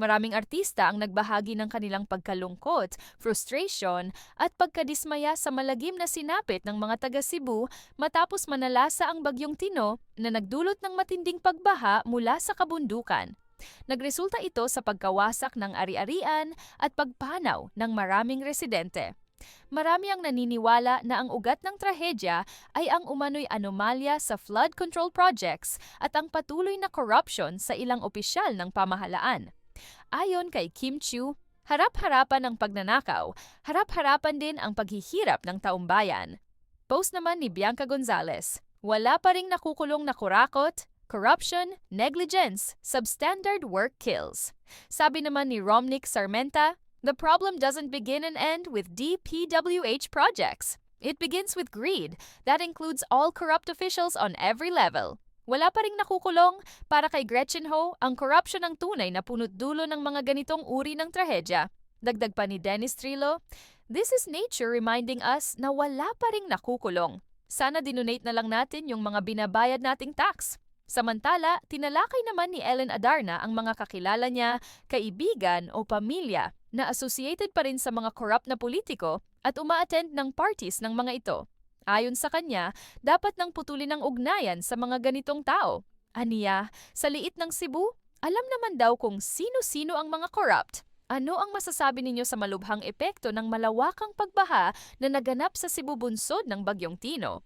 Maraming artista ang nagbahagi ng kanilang pagkalungkot, frustration at pagkadismaya sa malagim na sinapit ng mga taga Cebu matapos manalasa ang bagyong Tino na nagdulot ng matinding pagbaha mula sa kabundukan. Nagresulta ito sa pagkawasak ng ari-arian at pagpanaw ng maraming residente. Marami ang naniniwala na ang ugat ng trahedya ay ang umano'y anomalya sa flood control projects at ang patuloy na corruption sa ilang opisyal ng pamahalaan. Ayon kay Kim Chiu, harap-harapan ang pagnanakaw, harap-harapan din ang paghihirap ng taumbayan. Post naman ni Bianca Gonzalez, wala pa ring nakukulong na kurakot, corruption, negligence, substandard work kills. Sabi naman ni Romnick Sarmenta, the problem doesn't begin and end with DPWH projects. It begins with greed that includes all corrupt officials on every level. Wala pa ring nakukulong para kay Gretchen Ho ang corruption ng tunay na punot dulo ng mga ganitong uri ng trahedya. Dagdag pa ni Dennis Trillo, This is nature reminding us na wala pa ring nakukulong. Sana dinonate na lang natin yung mga binabayad nating tax. Samantala, tinalakay naman ni Ellen Adarna ang mga kakilala niya, kaibigan o pamilya na associated pa rin sa mga corrupt na politiko at umaattend ng parties ng mga ito. Ayon sa kanya, dapat nang putulin ang ugnayan sa mga ganitong tao. Aniya, sa liit ng Cebu, alam naman daw kung sino-sino ang mga corrupt. Ano ang masasabi ninyo sa malubhang epekto ng malawakang pagbaha na naganap sa Cebu bunsod ng Bagyong Tino?